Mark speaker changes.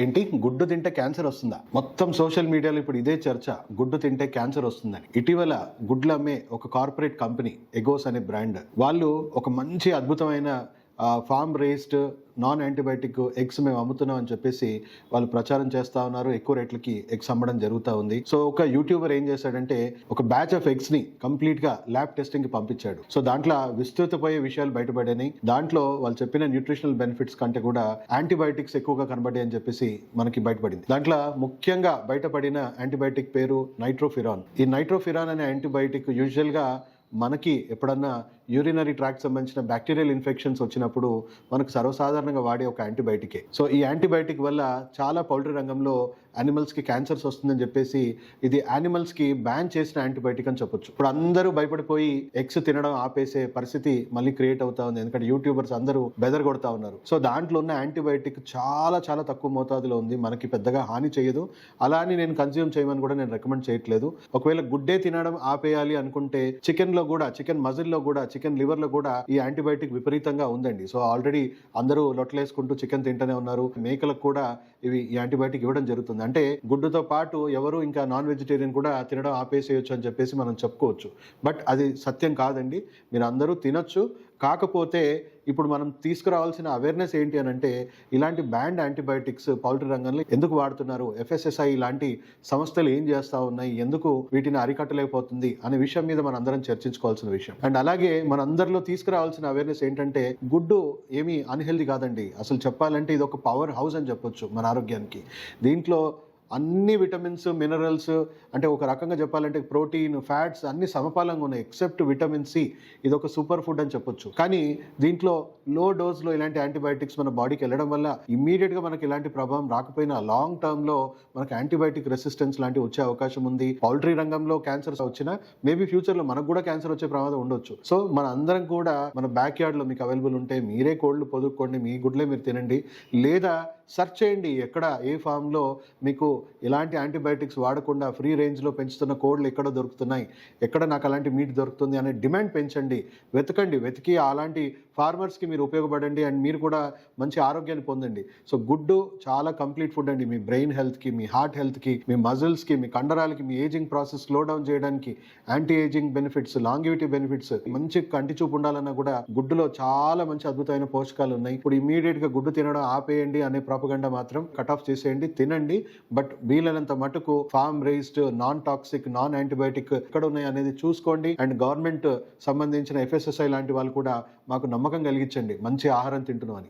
Speaker 1: ఏంటి? గుడ్డు తింటే క్యాన్సర్ వస్తుందా? మొత్తం సోషల్ మీడియాలో ఇప్పుడు ఇదే చర్చ. గుడ్డు తింటే క్యాన్సర్ వస్తుందని. ఇటీవల గుడ్లు అమ్మే ఒక కార్పొరేట్ కంపెనీ ఎగోస్ అనే బ్రాండ్. వాళ్ళు ఒక మంచి అద్భుతమైన farm raised non antibiotic eggs మేము అమ్ముతున్నాం అని చెప్పేసి వాళ్ళు ప్రచారం చేస్తా ఉన్నారు. ఎక్కువ రేట్లకి ఎగ్స్ అమ్మడం జరుగుతూ ఉంది. సో ఒక యూట్యూబర్ ఏం చేశాడంటే ఒక బ్యాచ్ ఆఫ్ ఎగ్స్ని కంప్లీట్గా ల్యాబ్ టెస్టింగ్కి పంపించాడు. సో దాంట్లో విస్తృతపోయే విషయాలు బయటపడాయి దాంట్లో వాళ్ళు చెప్పిన న్యూట్రిషనల్ బెనిఫిట్స్ కంటే కూడా యాంటీబయాటిక్స్ ఎక్కువగా కనబడ్డాయి అని చెప్పేసి మనకి బయటపడింది. దాంట్లో ముఖ్యంగా బయటపడిన యాంటీబయాటిక్ పేరు నైట్రోఫిరాన్. ఈ నైట్రోఫిరాన్ అనే యాంటీబయాటిక్ యూజువల్గా మనకి ఎప్పుడన్నా యూరినరీ ట్రాక్ట్ సంబంధించిన బ్యాక్టీరియల్ ఇన్ఫెక్షన్స్ వచ్చినప్పుడు మనకు సర్వసాధారణంగా వాడే ఒక యాంటీబయాటికే సో ఈ యాంటీబయాటిక్ వల్ల చాలా పౌల్ట్రీ రంగంలో యానిమల్స్కి క్యాన్సర్స్ వస్తుందని చెప్పేసి ఇది యానిమల్స్కి బ్యాన్ చేసిన యాంటీబయాటిక్ అని చెప్పొచ్చు. ఇప్పుడు అందరూ భయపడిపోయి ఎగ్స్ తినడం ఆపేసే పరిస్థితి మళ్ళీ క్రియేట్ అవుతా ఉంది. ఎందుకంటే యూట్యూబర్స్ అందరూ బెదర్ కొడతా ఉన్నారు. సో దాంట్లో ఉన్న యాంటీబయాటిక్ చాలా చాలా తక్కువ మోతాదులో ఉంది. మనకి పెద్దగా హాని చేయదు. అలా అని నేను కన్జ్యూమ్ చేయమని కూడా నేను రికమెండ్ చేయట్లేదు. ఒకవేళ గుడ్డే తినడం ఆపేయాలి అనుకుంటే చికెన్లో కూడా చికెన్ మజిల్లో కూడా చికెన్ లివర్లో కూడా ఈ యాంటీబయాటిక్ విపరీతంగా ఉందండి. సో ఆల్రెడీ అందరూ లొట్లేసుకుంటూ చికెన్ తింటూనే ఉన్నారు. మేకలకు కూడా ఇవి ఈ యాంటీబయాటిక్ ఇవ్వడం జరుగుతుంది. అంటే గుడ్డుతో పాటు ఎవరు ఇంకా నాన్ వెజిటేరియన్ కూడా తినడం ఆపేసేయచ్చు అని చెప్పేసి మనం చెప్పుకోవచ్చు. బట్ అది సత్యం కాదండి. మీరు అందరూ తినొచ్చు. కాకపోతే ఇప్పుడు మనం తీసుకురావాల్సిన అవేర్నెస్ ఏంటి అని అంటే ఇలాంటి బ్యాండ్ యాంటీబయాటిక్స్ పౌల్ట్రీ రంగంలో ఎందుకు వాడుతున్నారు? ఎఫ్ఎస్ఎస్ఐ ఇలాంటి సంస్థలు ఏం చేస్తూ ఉన్నాయి? ఎందుకు వీటిని అరికట్టలేకపోతుంది? అనే విషయం మీద మనం అందరం చర్చించుకోవాల్సిన విషయం. అండ్ అలాగే మన అందరిలో తీసుకురావాల్సిన అవేర్నెస్ ఏంటంటే గుడ్డు ఏమీ అన్హెల్దీ కాదండి. అసలు చెప్పాలంటే ఇది ఒక పవర్ హౌస్ అని చెప్పొచ్చు మన ఆరోగ్యానికి. దీంట్లో అన్ని విటమిన్స్ మినరల్స్ అంటే ఒక రకంగా చెప్పాలంటే ప్రోటీన్ ఫ్యాట్స్ అన్ని సమపాలంగా ఉన్నాయి ఎక్సెప్ట్ విటమిన్ సి. ఇది ఒక సూపర్ ఫుడ్ అని చెప్పొచ్చు. కానీ దీంట్లో లో డోస్లో ఇలాంటి యాంటీబయాటిక్స్ మన బాడీకి వెళ్ళడం వల్ల ఇమీడియట్గా మనకి ఇలాంటి ప్రభావం రాకపోయినా లాంగ్ టర్మ్లో మనకు యాంటీబయాటిక్ రెసిస్టెన్స్ లాంటివి వచ్చే అవకాశం ఉంది. పౌల్ట్రీ రంగంలో క్యాన్సర్స్ వచ్చినా మేబీ ఫ్యూచర్లో మనకు కూడా క్యాన్సర్ వచ్చే ప్రమాదం ఉండొచ్చు. సో మన అందరం కూడా మన బ్యాక్ యార్డ్లో మీకు అవైలబుల్ ఉంటే మీరే కోళ్ళు పొదుక్కోండి మీ గుడ్లే మీరు తినండి. లేదా సెర్చ్ చేయండి ఎక్కడ ఏ ఫామ్లో మీకు ఇలాంటి యాంటీబయాటిక్స్ వాడకుండా ఫ్రీ రేంజ్లో పెంచుతున్న కోళ్ళు ఎక్కడ దొరుకుతున్నాయి. ఎక్కడ నాకు అలాంటి మీట్ దొరుకుతుంది అనే డిమాండ్ పెంచండి. వెతకండి. వెతికి అలాంటి ఫార్మర్స్కి మీరు ఉపయోగపడండి అండ్ మీరు కూడా మంచి ఆరోగ్యాన్ని పొందండి. సో గుడ్డు చాలా కంప్లీట్ ఫుడ్ అండి. మీ బ్రెయిన్ హెల్త్కి మీ హార్ట్ హెల్త్కి మీ మజిల్స్కి మీ కండరాలకి మీ ఏజింగ్ ప్రాసెస్ స్లో డౌన్ చేయడానికి anti ageing benefits longevity benefits మంచి కంటి చూపు ఉండాలన్నా కూడా గుడ్డులో చాలా మంచి అద్భుతమైన పోషకాలు ఉన్నాయి. ఇప్పుడు ఇమీడియట్గా గుడ్డు తినడం ఆపేయండి అనే ప్రాపగండా మాత్రం కట్ ఆఫ్ చేసేయండి తినండి. బట్ వీలైనంత మటుకు farm raised non toxic non antibiotic ఎక్కడ ఉన్నాయి అనేది చూసుకోండి. అండ్ గవర్నమెంట్ సంబంధించిన ఎఫ్ఎస్ఎస్ఐ లాంటి వాళ్ళు కూడా మాకు నమ్మకం కలిగించండి. మంచి ఆహారం తింటున్నామని.